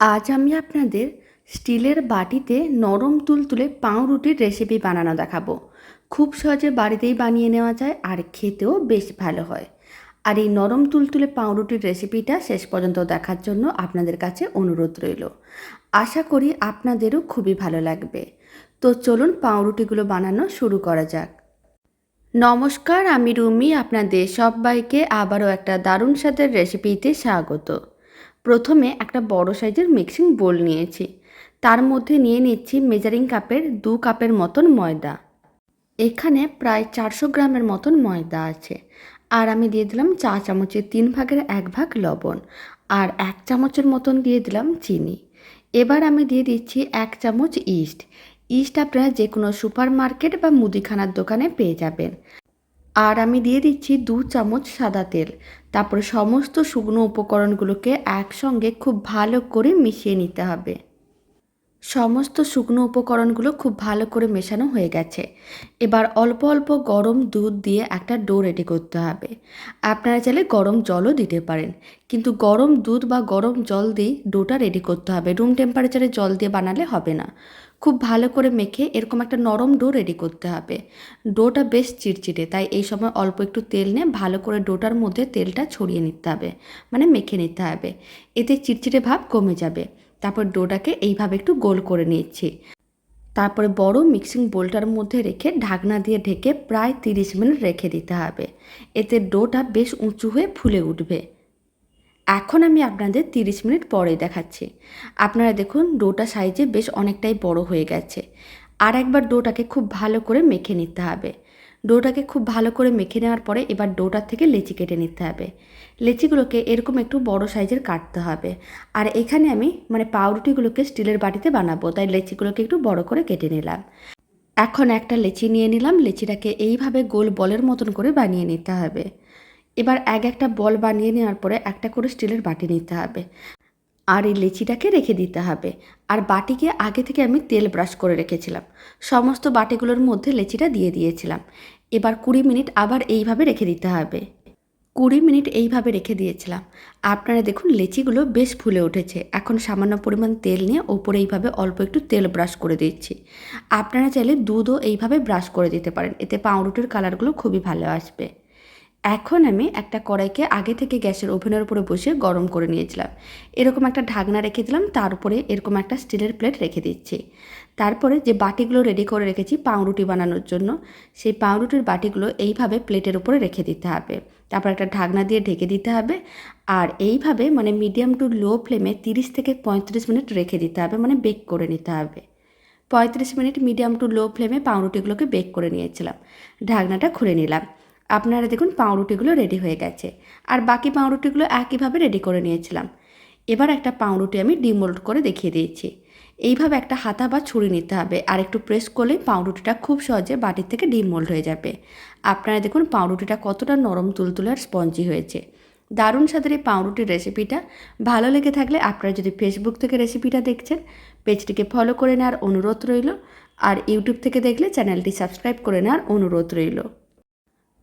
আজ আমি আপনাদের স্টিলের বাটিতে নরম তুলতুলে পাউরুটির রেসিপি বানানো দেখাবো। খুব সহজে বাড়িতেই বানিয়ে নেওয়া যায় আর খেতেও বেশ ভালো হয়। আর এই নরম তুলতুলে পাউরুটির রেসিপিটা শেষ পর্যন্ত দেখার জন্য আপনাদের কাছে অনুরোধ রইল। আশা করি আপনাদেরও খুবই ভালো লাগবে। তো চলুন পাউরুটিগুলো বানানো শুরু করা যাক। নমস্কার, আমি রুমি, আপনাদের সবাইকে আবারও একটা দারুণ স্বাদের রেসিপিতে স্বাগত। প্রথমে একটা বড় সাইজের মিক্সিং বোল নিয়েছি। তার মধ্যে নিয়ে নিচ্ছি মেজারিং কাপের দু কাপের মতন ময়দা। এখানে প্রায় চারশো গ্রামের মতন ময়দা আছে। আর আমি দিয়ে দিলাম চা চামচের তিন ভাগের এক ভাগ লবণ আর এক চামচের মতন দিয়ে দিলাম চিনি। এবার আমি দিয়ে দিচ্ছি এক চামচ ইস্ট। ইস্ট আপনারা যে কোনো সুপার মার্কেট বা মুদিখানার দোকানে পেয়ে যাবেন। আর আমি দিয়ে দিচ্ছি দু চামচ সাদা তেল। তারপরে সমস্ত শুকনো উপকরণগুলোকে একসঙ্গে খুব ভালো করে মিশিয়ে নিতে হবে। সমস্ত শুকনো উপকরণগুলো খুব ভালো করে মেশানো হয়ে গেছে। এবার অল্প অল্প গরম দুধ দিয়ে একটা ডো রেডি করতে হবে। আপনারা চাইলে গরম জলও দিতে পারেন। কিন্তু গরম দুধ বা গরম জল দিয়ে ডোটা রেডি করতে হবে। রুম টেম্পারেচারে জল দিয়ে বানালে হবে না। খুব ভালো করে মেখে এরকম একটা নরম ডো রেডি করতে হবে। ডোটা বেশ চিটচিটে তাই এই সময় অল্প একটু তেল নিয়ে ভালো করে ডোটার মধ্যে তেলটা ছড়িয়ে নিতে হবে মানে মেখে নিতে হবে। এতে চিটচিটে ভাব কমে যাবে। তারপর ডোটাকে এইভাবে একটু গোল করে নিয়েছি তারপরে বড় মিক্সিং বোলটার মধ্যে রেখে ঢাকনা দিয়ে ঢেকে প্রায় তিরিশ মিনিট রেখে দিতে হবে। এতে ডোটা বেশ উঁচু হয়ে ফুলে উঠবে। এখন আমি আপনাদের তিরিশ মিনিট পরে দেখাচ্ছি। আপনারা দেখুন, ডোটা সাইজে বেশ অনেকটাই বড় হয়ে গেছে। আর একবার ডোটাকে খুব ভালো করে মেখে নিতে হবে। ডোটাকে খুব ভালো করে মেখে নেওয়ার পরে এবার ডোটার থেকে লেচি কেটে নিতে হবে। লেচিগুলোকে এরকম একটু বড় সাইজের কাটতে হবে। আর এখানে আমি মানে পাউরুটিগুলোকে স্টিলের বাটিতে বানাবো, তাই লেচিগুলোকে একটু বড় করে কেটে নিলাম। এখন একটা লেচি নিয়ে নিলাম। লেচিটাকে এইভাবে গোল বলের মতন করে বানিয়ে নিতে হবে। এবার এক একটা বল বানিয়ে নেওয়ার পরে একটা করে স্টিলের বাটি নিতে হবে। আর এই লেচিটাকে রেখে দিতে হবে। আর বাটিকে আগে থেকে আমি তেল ব্রাশ করে রেখেছিলাম। সমস্ত বাটিগুলোর মধ্যে লেচিটা দিয়ে দিয়েছিলাম। এবার কুড়ি মিনিট আবার এইভাবে রেখে দিতে হবে। কুড়ি মিনিট এইভাবে রেখে দিয়েছিলাম। আপনারা দেখুন লেচিগুলো বেশ ফুলে উঠেছে। এখন সামান্য পরিমাণ তেল নিয়ে ওপরে এইভাবে অল্প একটু তেল ব্রাশ করে দিচ্ছি। আপনারা চাইলে দুধও এইভাবে ব্রাশ করে দিতে পারেন। এতে পাউরুটির কালারগুলো খুবই ভালো আসবে। এখন আমি একটা কড়াইকে আগে থেকে গ্যাসের ওভেনের উপরে বসে গরম করে নিয়েছিলাম। এরকম একটা ঢাকনা রেখে দিলাম, তার উপরে এরকম একটা স্টিলের প্লেট রেখে দিচ্ছি। তারপরে যে বাটিগুলো রেডি করে রেখেছি পাউরুটি বানানোর জন্য, সেই পাউরুটির বাটিগুলো এইভাবে প্লেটের উপরে রেখে দিতে হবে। তারপর একটা ঢাকনা দিয়ে ঢেকে দিতে হবে। আর এইভাবে মানে মিডিয়াম টু লো ফ্লেমে তিরিশ থেকে পঁয়ত্রিশ মিনিট রেখে দিতে হবে মানে বেক করে নিতে হবে। পঁয়ত্রিশ মিনিট মিডিয়াম টু লো ফ্লেমে পাউরুটিগুলোকে বেক করে নিয়েছিলাম। ঢাকনাটা খুলে নিলাম। আপনারা দেখুন পাউরুটিগুলো রেডি হয়ে গেছে। আর বাকি পাউরুটিগুলো একইভাবে রেডি করে নিয়েছিলাম। এবার একটা পাউরুটি আমি ডিমোল্ড করে দেখিয়ে দিয়েছি। এইভাবে একটা হাতা বা ছুরি নিতে হবে। আর একটু প্রেস করলে পাউরুটিটা খুব সহজে বাটির থেকে ডিমোল্ড হয়ে যাবে। আপনারা দেখুন পাউরুটিটা কতটা নরম তুলতুলে আর স্পঞ্জি হয়েছে। দারুণ স্বাদের এই পাউরুটির রেসিপিটা ভালো লেগে থাকলে আপনারা যদি ফেসবুক থেকে রেসিপিটা দেখছেন পেজটিকে ফলো করে নেওয়ার অনুরোধ রইল। আর ইউটিউব থেকে দেখলে চ্যানেলটি সাবস্ক্রাইব করে নেওয়ার অনুরোধ রইল।